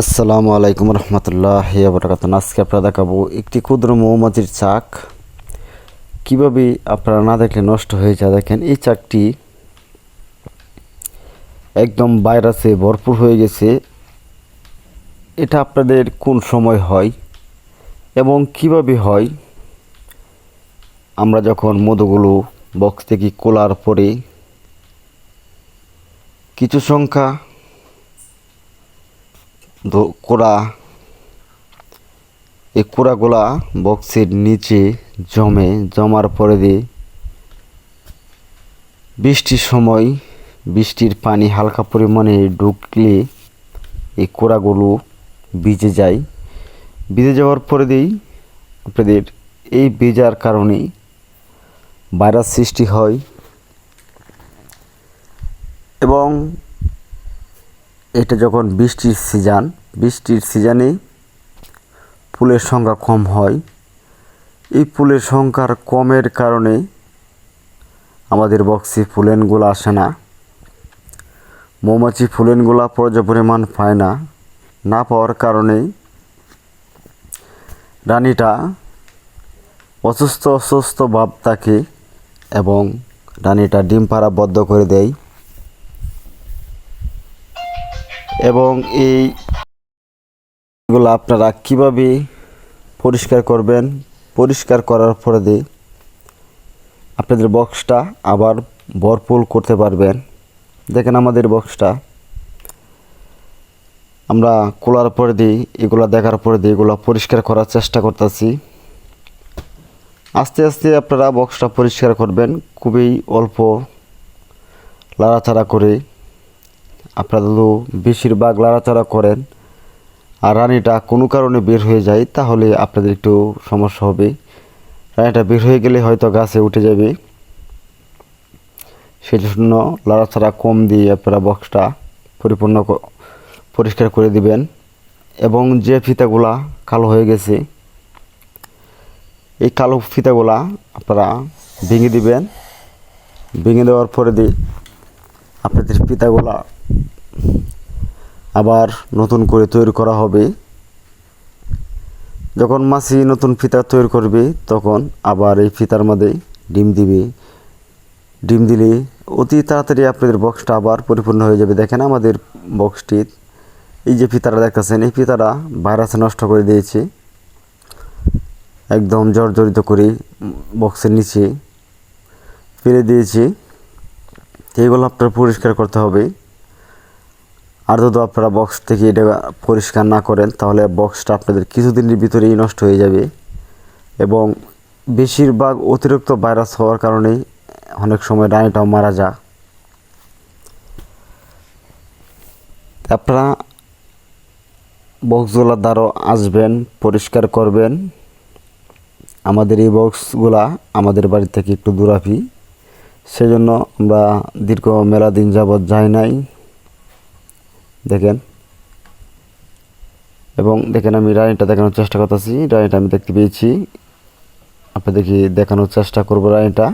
আসসালামু আলাইকুম রহমতুল্লাহ বরকাত আজকে আপনারা দেখাবো একটি ক্ষুদ্র মৌমাছির চাক। কীভাবে আপনারা না দেখলে নষ্ট হয়ে যায় দেখেন, এই চাকটি একদম ভাইরাসে ভরপুর হয়ে গেছে। এটা আপনাদের কোন সময় হয় এবং কীভাবে হয়? আমরা যখন মধুগুলো বক্স থেকে কোলার পরে কিছু সংখ্যা কোড়া এই কোড়াগুলা বক্সের নিচে জমে, জমার পরে দিয়ে বৃষ্টির সময় বৃষ্টির পানি হালকা পরিমাণে ঢুকলে এই কোড়াগুলো ভিজে যায়। ভিজে যাওয়ার পরে দিয়েই আপনাদের এই ভেজার কারণে ভাইরাস সৃষ্টি হয় এবং এটা যখন বৃষ্টির সিজন, বৃষ্টির সিজনে ফুলের সংখ্যা কম হয়। এই ফুলের সংখ্যার কমের কারণে আমাদের বক্সে ফুলেনগুলো আসে না। মৌমাছি ফুলেনগুলা পর্যাপ্ত পরিমাণ পায় না। না পাওয়ার কারণে রানীটা অসুস্থ অসুস্থ ভাব থাকে এবং রানীটা ডিম পাড়া বদ্ধ করে দেয়। এবং এই এগুলো আপনারা কীভাবে পরিষ্কার করবেন? পরিষ্কার করার পরে আপনাদের বক্সটা আবার ভরপুর করতে পারবেন। দেখেন আমাদের বক্সটা। আমরা খোলার পরে দিই এগুলো দেখার পরে দিয়ে এগুলো পরিষ্কার করার চেষ্টা করতেছি। আস্তে আস্তে আপনারা বক্সটা পরিষ্কার করবেন, খুবই অল্প লাড়াচাড়া করে। আপনারা যদি বেশিরভাগ লাড়াচাড়া করেন। আর রানীটা কোনো কারণে বের হয়ে যায়, তাহলে আপনাদের একটু সমস্যা হবে। রানীটা বের হয়ে গেলে হয়তো গাছে উঠে যাবে। সেই জন্য লাড়াচাড়া কম দিয়ে আপনারা বক্সটা পরিপূর্ণ পরিষ্কার করে দিবেন। এবং যে ফিতাগুলা কালো হয়ে গেছে, এই কালো ফিতাগুলা আপনারা ভেঙে দিবেন। ভেঙে দেওয়ার পরে দিয়ে আপনাদের ফিতাগুলা আবার নতুন করে তৈরি করা হবে। যখন মাছি নতুন ফিতা তৈরি করবে, তখন আবার এই ফিতার মধ্যে ডিম দিবে। ডিম দিলে অতি তাড়াতাড়ি আপনাদের বক্সটা আবার পরিপূর্ণ হয়ে যাবে। দেখেন আমাদের বক্সটি এই যে ফিতারা দেখতেছেন, এই ফিতারা ভাইরাসে নষ্ট করে দিয়েছে। একদম জর্জরিত করে বক্সের নিচে ফেলে দিয়েছে। তো এগুলো আপনার পরিষ্কার করতে হবে। আর যদি আপনারা বক্স থেকে এটা পরিষ্কার না করেন, তাহলে বক্সটা আপনাদের কিছুদিনের ভিতরেই নষ্ট হয়ে যাবে। এবং বেশিরভাগ অতিরিক্ত ভাইরাস হওয়ার কারণেই অনেক সময় ডানিটাও মারা যায়। আপনারা বক্সগুলোর দ্বারা আসবেন, পরিষ্কার করবেন। আমাদের এই বক্সগুলা আমাদের বাড়ি থেকে একটু দূরাপি সেজন্য আমরা দীর্ঘ মেলা দিন যাবৎ যাই নাই। দেখেন। এবং দেখেন আমি রানিটা দেখানোর চেষ্টা করতেছি। রানিটা আমি দেখতে পেয়েছি। আপনি দেখি দেখানোর চেষ্টা করব রানিটা।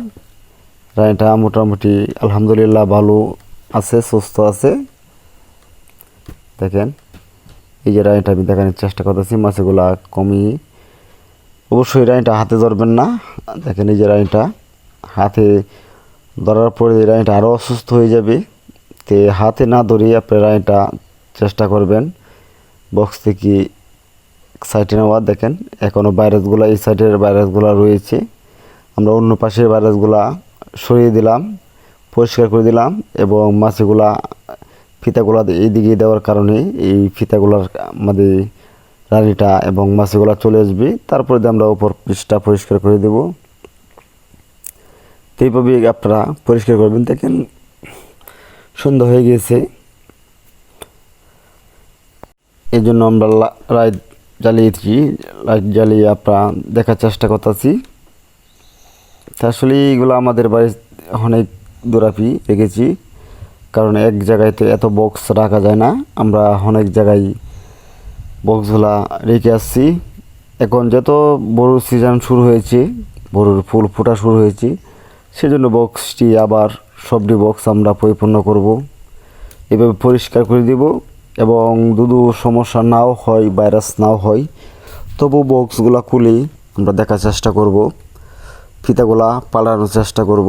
রানিটা মোটামুটি আলহামদুলিল্লাহ ভালো আছে, সুস্থ আছে। দেখেন, এই যে রানিটা আমি দেখানোর চেষ্টা করতেছি, মাছগুলা কমিয়ে অবশ্যই রানিটা হাতে ধরবেন না। দেখেন এই যে রানিটা হাতে ধরার পরে রানিটা আরও অসুস্থ হয়ে যাবে। তে হাতে না ধরে আপনি রানিটা চেষ্টা করবেন। বক্স থেকে সাইডে নেওয়ার দেখেন এখনও ভাইরাসগুলো এই সাইডের ভাইরাসগুলো রয়েছে। আমরা অন্য পাশের ভাইরাসগুলা সরিয়ে দিলাম, পরিষ্কার করে দিলাম এবং মাছগুলা, ফিতাগুলা এইদিকে দেওয়ার কারণে এই ফিতাগুলার আমাদের রানিটা এবং মাছগুলা চলে আসবে। তারপরে আমরা উপর পৃষ্ঠটা পরিষ্কার করে দেব। তো এইভাবে আপনারা পরিষ্কার করবেন। দেখেন সন্ধ্যা হয়ে গিয়েছে। এই জন্য আমরা লাইট জ্বালিয়েছি। লাইট জ্বালিয়ে আপনারা দেখার চেষ্টা করতেছি। আসলে এইগুলো আমাদের বাড়ি অনেক দূরাপি রেখেছি। কারণ এক জায়গায় তো এত বক্স রাখা যায় না। আমরা অনেক জায়গায় বক্সগুলা রেখে আসছি। এখন যত বড় সিজন শুরু হয়েছে বড়োর ফুল ফোটা শুরু হয়েছে, সেজন্য বক্সটি আবার সবটি বক্স আমরা পরিপূর্ণ করব। এভাবে পরিষ্কার করে দেব এবং দুধু সমস্যা নাও হয় ভাইরাস নাও হয়, তবু বক্সগুলা খুলি আমরা দেখার চেষ্টা করব। ফিতাগুলা পালানোর চেষ্টা করব।